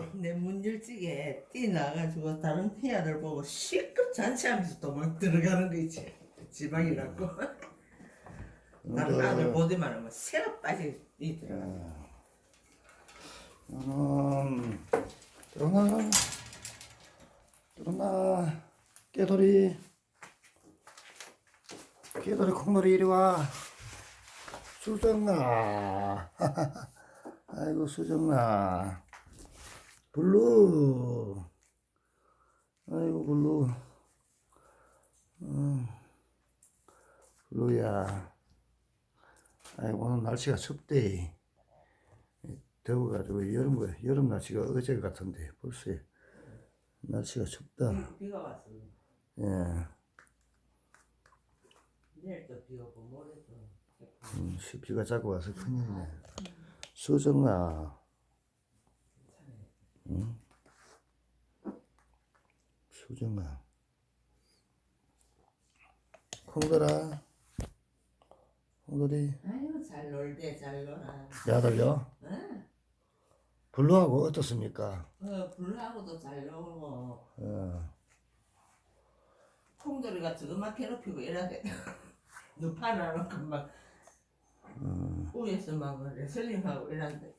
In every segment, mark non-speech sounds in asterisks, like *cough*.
어, 내 문열찌개 뛰 나가지고 다른 희아들 보고 시급 잔치하면서 도망 들어가는 거 있지. 지방이라고. *laughs* 다른 네. 아들 보기만 하면 새가 빠지 있더라 음, 들어나, 들어나, 깨돌이, 깨돌이 콩놀이 이리 와. 수정아, *laughs* 아이고 수정아, 블루, 아이고 블루, 음, 블루야, 아이고 오늘 날씨가 춥대. 더워가지고 여름 거 여름 날씨가 어제 같은데 벌써 날씨가 춥다. 비가 왔어 예, 내일 또비 오고 모레도 음, 비가 자꾸 와서 큰일이네. 수정아, 응? 수정아, 콩들아, 콩들이 아유 잘 놀대 잘 놀아 야들요. 응? 블루하고 어떻습니까? 어 불하고도 잘 놀고 어, 콩돌이가 저것만 괴롭히고 이러대 안 놓고 막 위에서 막 레슬링하고 이런데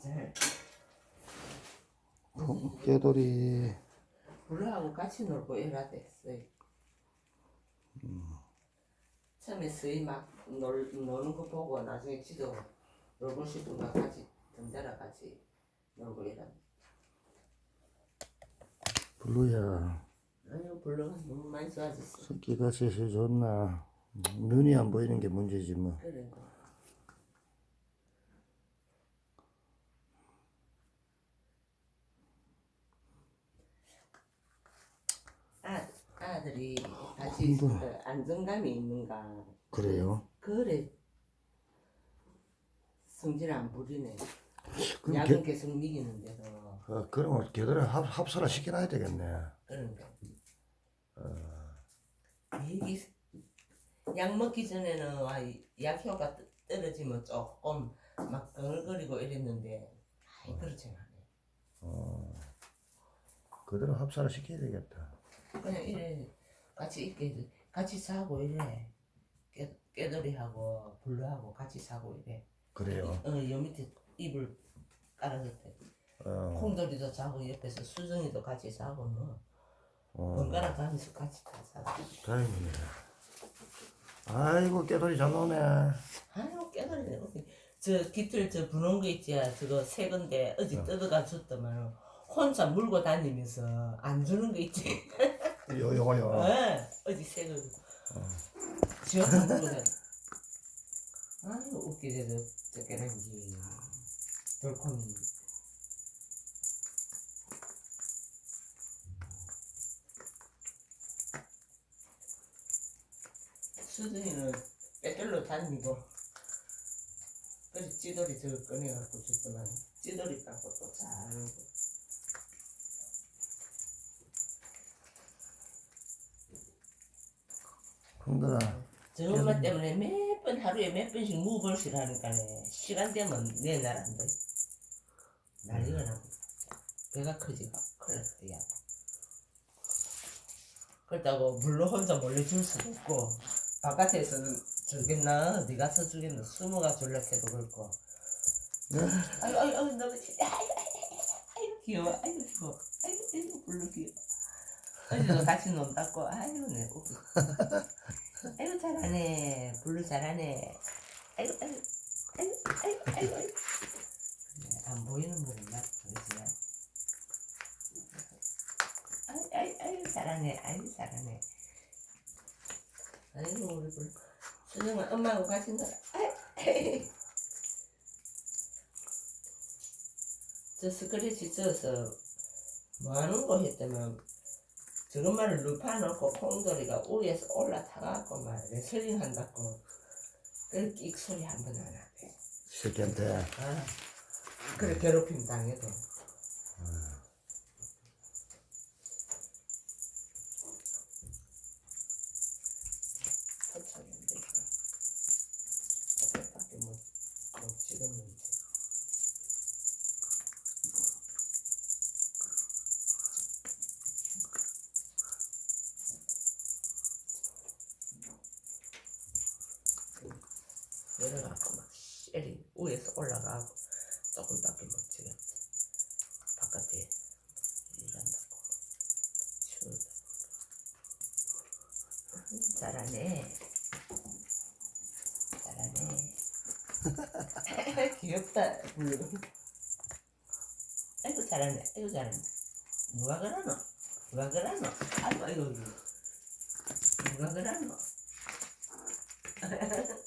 잘 콩- 깨돌이. 불하고 같이 놀고 이러댔어요 처음에 서희 막 놀, 노는 거 보고 나중에 지도 놀고 싶으면 같이 던져라 같이 놀고 이러 블루야. 아유 불러가 너무 많이 좋아졌어 새끼가 제일 좋나. 눈이 안 보이는 게 문제지 뭐. 그래 아, 아들이 같이. 어, 안정감이 있는가 그래요? 그래 성질 안 부리네 그럼 약은 계속 이기는데도 어, 그러면 걔들을 합, 합사를 시켜놔야 되겠네. 그런가 이게 약 먹기 전에는 와, 약 효과 떠- 떨어지면 조금 막 덩을거리고 이랬는데 아이 그렇지 않네 어, 그대로 합사를 시켜야 되겠다. 그냥 이래 같이 있게 같이 자고 이래. 깨, 깨돌이하고 블루하고 같이 자고 이래. 그래요. 어요 밑에 이불 깔아줬대. 어, 콩돌이도 자고 옆에서 수정이도 같이 자고 뭐. 어, 번갈아 가면서 같이 다 자고. 다행이네. 아이고 깨돌이 잘 노네. 아유 깨돌이네 어디 저 깃털 저 분홍 거 있지. 저거 새 건데 어제 뜯어가 줬더만. 혼자 물고 다니면서 안 주는 거 있지 *laughs* 요 요거요. 어, 어제 새거 지어서 물고 다니 아유 웃기게도 저 깨랑지. 돌콩이. 수준이는 빼돌로 다니고 그래서 찌돌이 저거 꺼내갖고 줬더만. 찌돌이 닦고 또잘 형들아, 저 엄마 때문에 몇 번 하루에 몇 번씩 무벌실 하니까네 시간 되면 내 나란데 난리가 나고 배가 크지가 큰일 났어 야 그렇다고 물로 혼자 몰래 줄 수도 없고 바깥에서 주겠나 어디 가서 주겠나 숨어가 줄라 해도 그렇고 아유 아유 아유 너무 아유 아유 귀여워 아유 귀여워 아유 아유 불러 귀여워 어제도 같이 논다고 아유 내 웃겨 아이고 잘하네. 블루 잘하네. 아이고 아이고 아이고 아이고 아이고 아이고 안 보이는 거는 나 그러지만. 아이 아이 아이고 잘하네. 아이고 잘하네. 아이고 우리 블루 수정아 엄마하고 같이 놀아. 아이 저 스크래치 써서 뭐 하는 거 했더만 저것만을 루파 넣고 콩돌이가 위에서 올라타갖고 막 레슬링 한다고 그끽 소리 한 번 안 하대 새끼한테. 아 그래 괴롭힘 당해도 올라가고 조금밖에 못 찍었지. 바깥에 일한다고 추우다. 잘하네. 잘하네. *laughs* 귀엽다. 블루. 아이고 잘하네. 아이고 잘하네. 누가 그러노? 누가 그러노? 아이고 아이고. 누가 그러노? *laughs*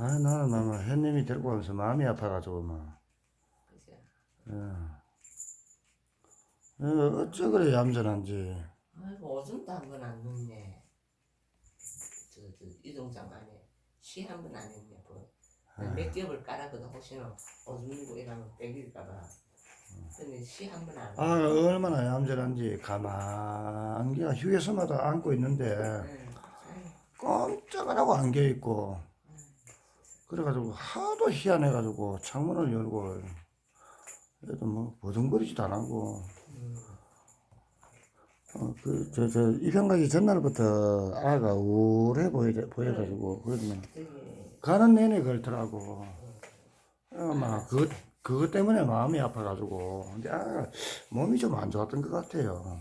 아 나는 막 현님이 데리고 가면서 마음이 아파가지고 막 그죠? 어, 어쩌 그래 얌전한지 아이고 오줌도 한 번 안 넣네. 저 저 이동장 안에 시 한 번 안 했네 뭐. 몇 겹을 깔았거든 혹시나 오줌 누고 이러면 뺏길까봐. 근데 시 한 번 안 아 했네 얼마나 얌전한지 가만 게 휴게소마다 앉고 있는데 응. 꼼짝을 하고 안겨 있고. 그래가지고 하도 희한해가지고 창문을 열고. 그래도 뭐 보정거리지도 안 하고. 음. 어, 그, 저, 저, 입양 가기 전날부터 아가 우울해 보여, 보여가지고, 그러면 저기 가는 내내 그렇더라고. 어, 막, 그, 그것 때문에 마음이 아파가지고, 이제 아, 몸이 좀 안 좋았던 것 같아요.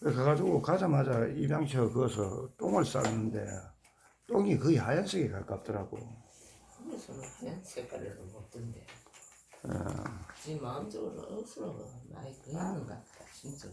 그래 가가지고 가자마자 입양처 그어서 똥을 쌌는데, 똥이 거의 하얀색에 가깝더라고. 그래서는 하얀 색깔을 먹던데 지 마음적으로 억수로 많이 그리는 것 같다 진짜로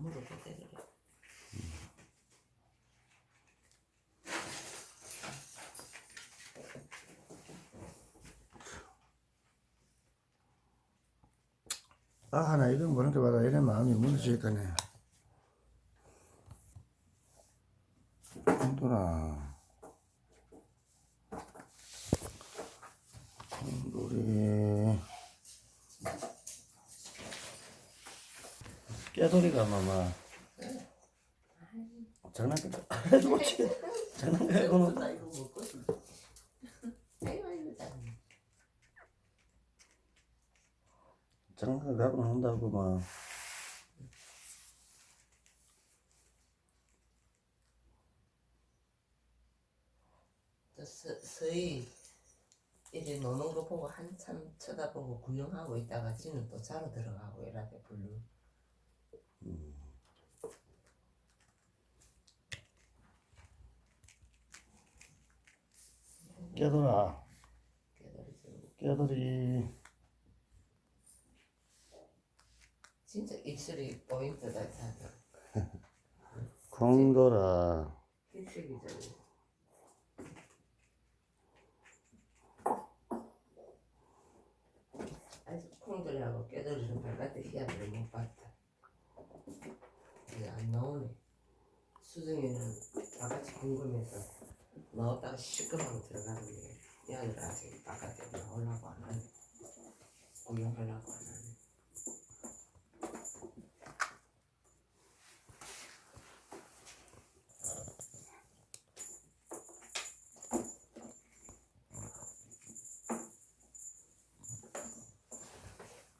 다 물어보대 그래. 아, 하나 이런 보는 때마다 이런 마음이 무너지니까네. 콩돌아. 콩돌이. 깨소리가 마마. 장난감. 장난감, 나 이거 먹고 싶어. 장난감 가고 한다고 막. 서, 서희 이래 노는 거 보고 한참 쳐다보고 구경하고 있다가 지는 또 자러 들어가고 이렇게 불러. 깨돌아, 좀 깨돌이. 진짜 입술이 포인트다. 콩돌아. 흰색이잖아. *laughs* 아직 콩들하고 깨달이는 바깥에 희한을 못 봤다. 이게 안 나오네. 수정이는 바깥이 궁금해서 나왔다가 시끄러워 들어가는데 얘는 아직 바깥에 나오려고 안 하네. 구경하려고 안 하네.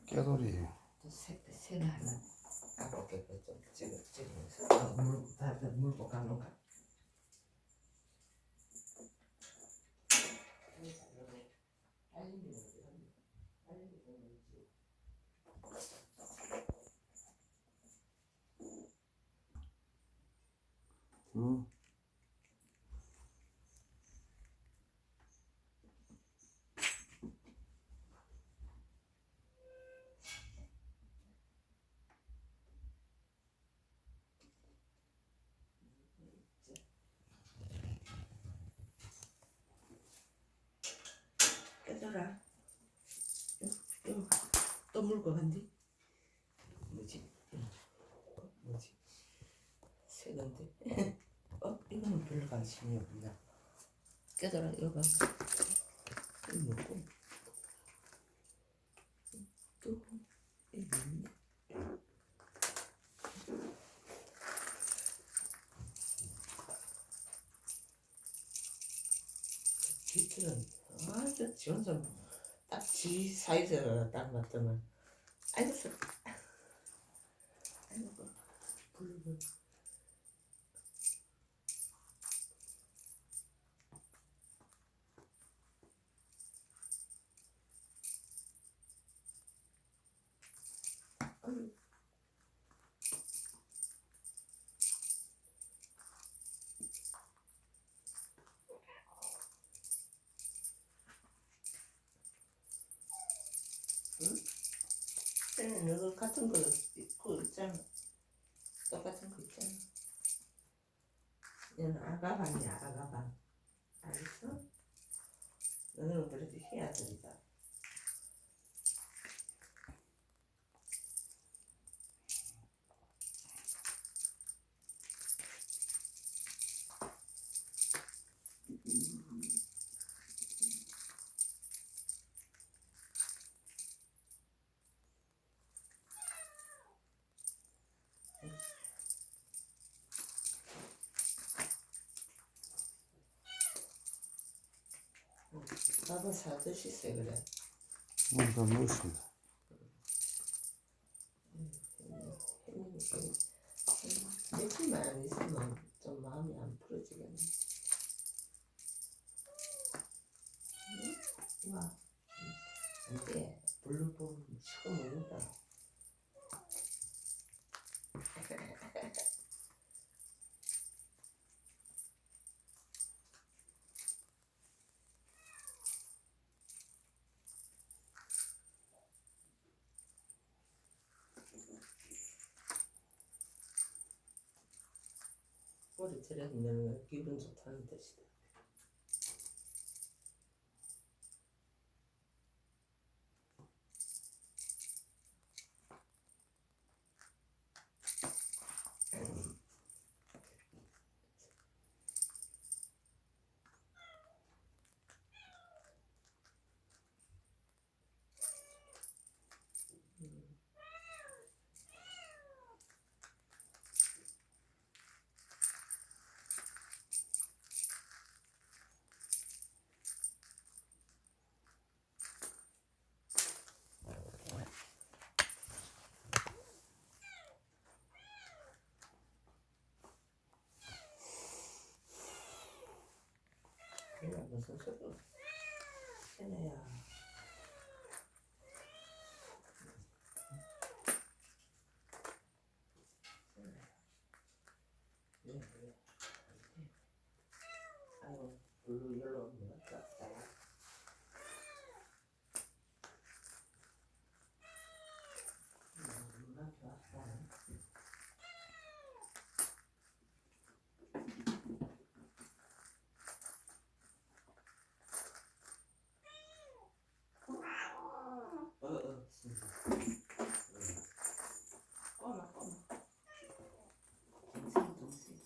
깨돌이. 새, 새는 하나 까볼게 그좀 찍어 찍으면서 어, 물, 다, 다 물고 가는가 알림이 어디 갔니? 알림이 뭐지? 응. 깨져라. 이거 또 물고 간디? 뭐지? 어, 뭐지? 새 건데? *laughs* 어? 이거는 별로 관심이 없나? 깨져라 이거 봐. 이거 뭐고? 또 이거 있네. 뒤틀은 아저 지원선 딱지 사이즈가 딱 맞더만 아이고 저 아이고 블루 쟤는 이거 같은 거 입고 있잖아. 똑같은 거 있잖아. 얘는 아가방이야, 아가방. 알겠어? 너는 그래도 해야 된다. 밥은 사드시세 그래. 오늘 다 먹었습니다. 며칠만 안 있으면 좀 마음이 안 풀어지겠네. 응? 와, 안 돼. 블루 보면 치고 먹는다. 꼬리 들여놓는 기분 좋다는 뜻이다. 그냥 무슨 소리? 세네야. 왜, 왜? 아유, 블루 옐로우 뭐가 떴다. 음, 누가 좋았다. 어, 어, 진짜. 꼬마, 꼬마. 동생, 동생.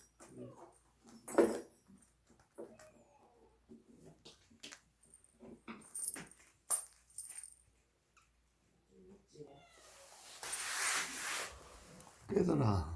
깨더라.